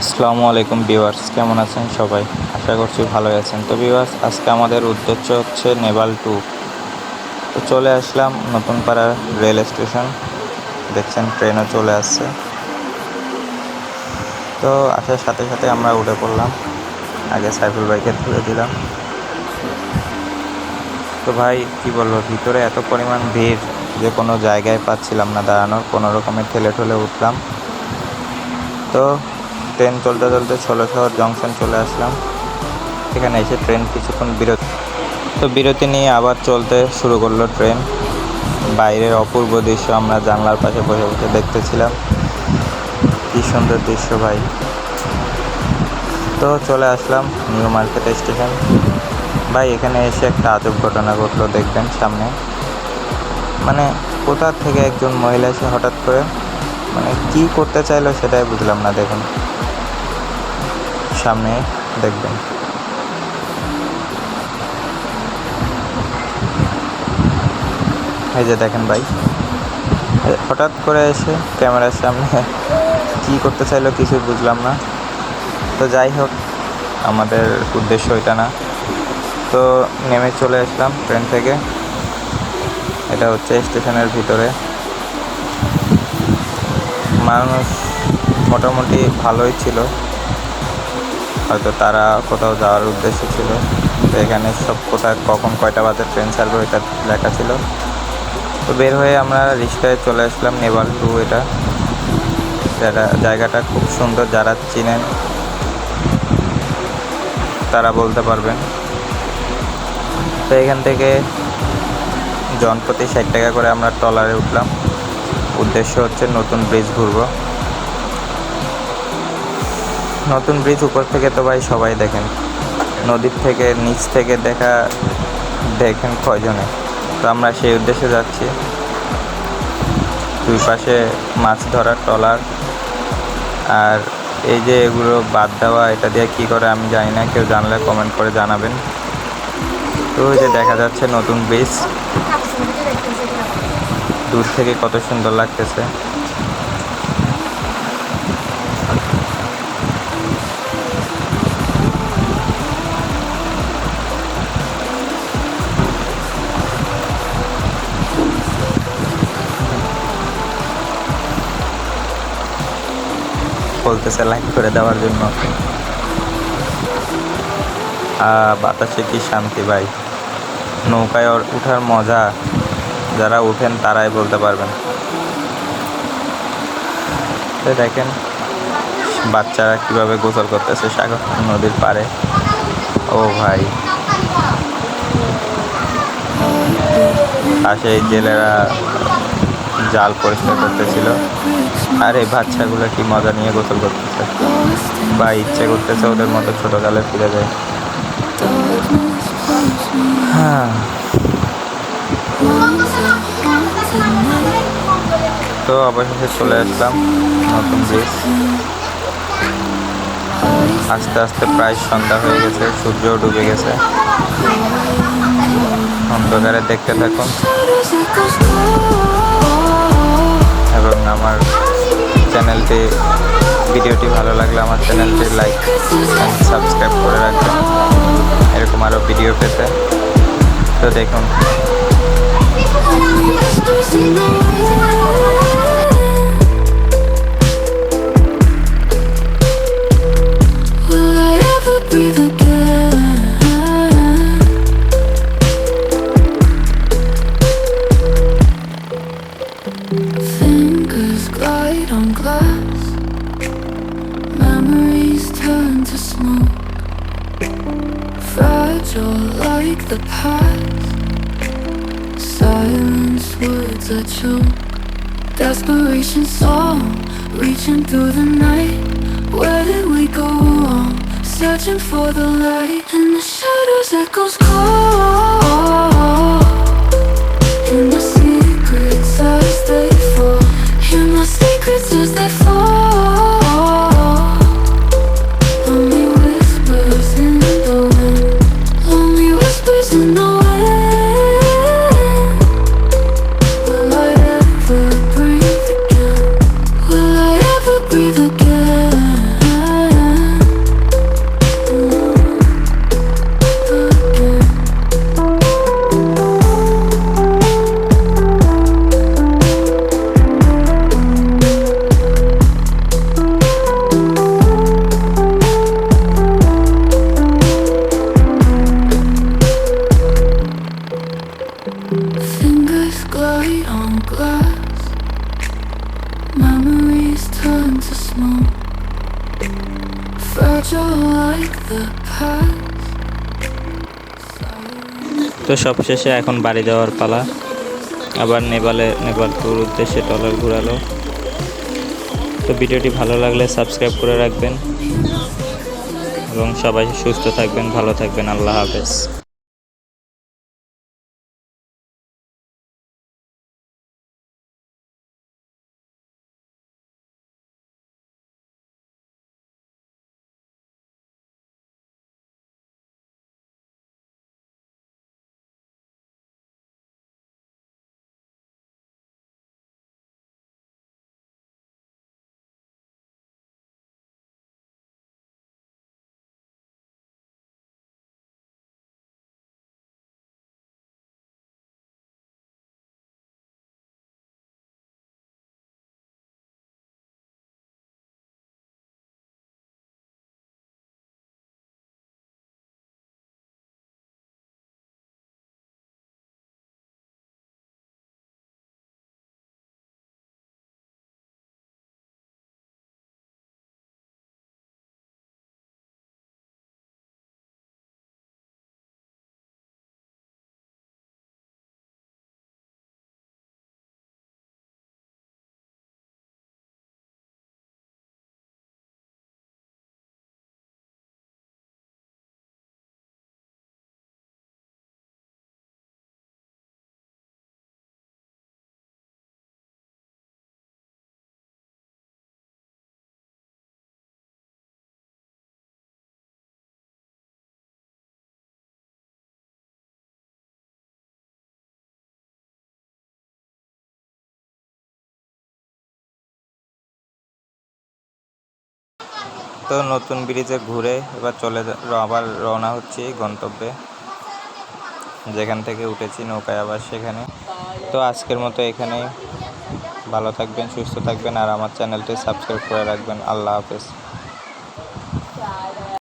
আসসালামু আলাইকুম ভিউয়ার্স, কেমন আছেন সবাই? আশা করছি ভালো আছেন। তো ভিউয়ার্স, আজকে আমাদের উদ্দেশ্য হচ্ছে নেভাল টু। তো চলে আসলাম নতুন পাড়া রেল স্টেশন। দেখছেন ট্রেনও চলে আসছে। তো আসার সাথে সাথে আমরা উঠে পড়লাম। আগে সাইফুল ভাইকে তুলে দিলাম। তো ভাই, কি বলব, ভিতরে এত পরিমাণ ভিড় যে কোনো জায়গায় পাচ্ছিলাম না। দাঁড়ানোর কোনো রকমের ঠেলে ঠেলে উঠলাম। তো ট্রেন চলতে চলতে শহর জংশন চলে আসলাম। এখানে এসে ট্রেন কিছুক্ষণ বিরতি তো বিরতি নিয়ে আবার চলতে শুরু করল ট্রেন। বাইরের অপূর্ব দৃশ্য আমরা জানলার পাশে বসে বসে দেখতেছিলাম। কী সুন্দর দৃশ্য ভাই। তো চলে আসলাম নিউ মার্কেট স্টেশন। ভাই, এখানে এসে একটা আজব ঘটনা ঘটলো দেখবেন সামনে। মানে কোথা থেকে একজন মহিলা এসে হঠাৎ করে মানে কি করতে চাইলো সেটাই বুঝলাম না, দেখুন। সামনে দেখবেন। এই যে দেখেন ভাই। হঠাৎ করে এসে ক্যামেরার সামনে কি করতে চাইলো কিছুই বুঝলাম না। তো যাই হোক, আমাদের উদ্দেশ্য এটা না। তো নেমে চলে আসলাম ট্রেন থেকে। এটা হচ্ছে স্টেশনের ভিতরে। মানুষ মোটামুটি ভালোই ছিল। হয়তো তারা কোথাও যাওয়ার উদ্দেশ্য ছিল। তো এখানে সব কোথায়, কখন কয়টা বাজে ট্রেন ছাড়বে ওইটা লেখা ছিল। তো বের হয়ে আমরা রিক্সায় চলে আসলাম নেভাল টু এটা। যেটা জায়গাটা খুব সুন্দর, যারা চিনেন তারা বলতে পারবেন। তো এখান থেকে জনপ্রতি ষাট টাকা করে আমরা ট্রলারে উঠলাম। উদ্দেশ্য হচ্ছে নতুন ব্রিজ ঘুরবো। নতুন ব্রিজ উপর থেকে তো ভাই সবাই দেখেন। নদীর থেকে, নিচ থেকে দেখা দেখেন কয়জনে। তো আমরা সেই উদ্দেশ্যে যাচ্ছি। দুই পাশে মাছ ধরার ট্রলার। আর এই যে এগুলো বাদ দেওয়া, এটা দিয়ে কী করে আমি জানি না, কেউ জানলে কমেন্ট করে জানাবেন। তো ওই যে দেখা যাচ্ছে নতুন ব্রিজ দূর থেকে কত সুন্দর লাগতেছে। বলতেছে লাইক করে দেওয়ার জন্য। বাতাসে কি শান্তি ভাই? নৌকায় উঠার মজা, যারা উঠেন তারাই বলতে পারবেন। দেখেন, বাচ্চারা কীভাবে গোসল করতেছে সাগর নদীর পাড়ে। ও ভাই। পাশে এই জেলেরা জাল পরিষ্কার করতেছিল। আর এই বাচ্চাগুলো কি মজা নিয়ে গোসল করতেছে। বা ইচ্ছে করতেছে ওদের মতো ছোটকালে ফিরে যায়। হ্যাঁ। তো অবশেষে চলে আসলাম নতুন ব্রিজ আস্তে আস্তে প্রায় সন্ধ্যা হয়ে গেছে, সূর্যও ডুবে গেছে। অন্ধকারে দেখতে থাকুন। চ্যানেলটি ভিডিওটি ভালো লাগলে আমার চ্যানেলটি লাইক অ্যান্ড সাবস্ক্রাইব করে রাখবেন। এরকম আরও ভিডিও পেতে। তো দেখুন। Glide on glass, memories turn to smoke. Fragile like the past, silence words I choke. Desperation song, reaching through the night. Where did we go wrong? Searching for the light and the shadows, echoes call. Glory on glass. Memories turn to smoke. Fragile like the past. তো সবশেষে এখন বাড়ি যাওয়ার পালা আবার নেপালে, Nepal tour উদ্দেশ্যে টলার ঘুরালো তো ভিডিওটি ভালো লাগলে সাবস্ক্রাইব করে রাখবেন এবং সবাই সুস্থ থাকবেন, ভালো থাকবেন আল্লাহ হাফেজ তো নতুন ব্রিজে ঘুরে এবার চলে আবার রওনা হচ্ছি গন্তব্যে। যেখান থেকে উঠেছি নৌকায় আবার সেখানে। তো আজকের মতো এখানেই। ভালো থাকবেন, সুস্থ থাকবেন, আর আমার চ্যানেলটি সাবস্ক্রাইব করে রাখবেন। আল্লাহ হাফেজ।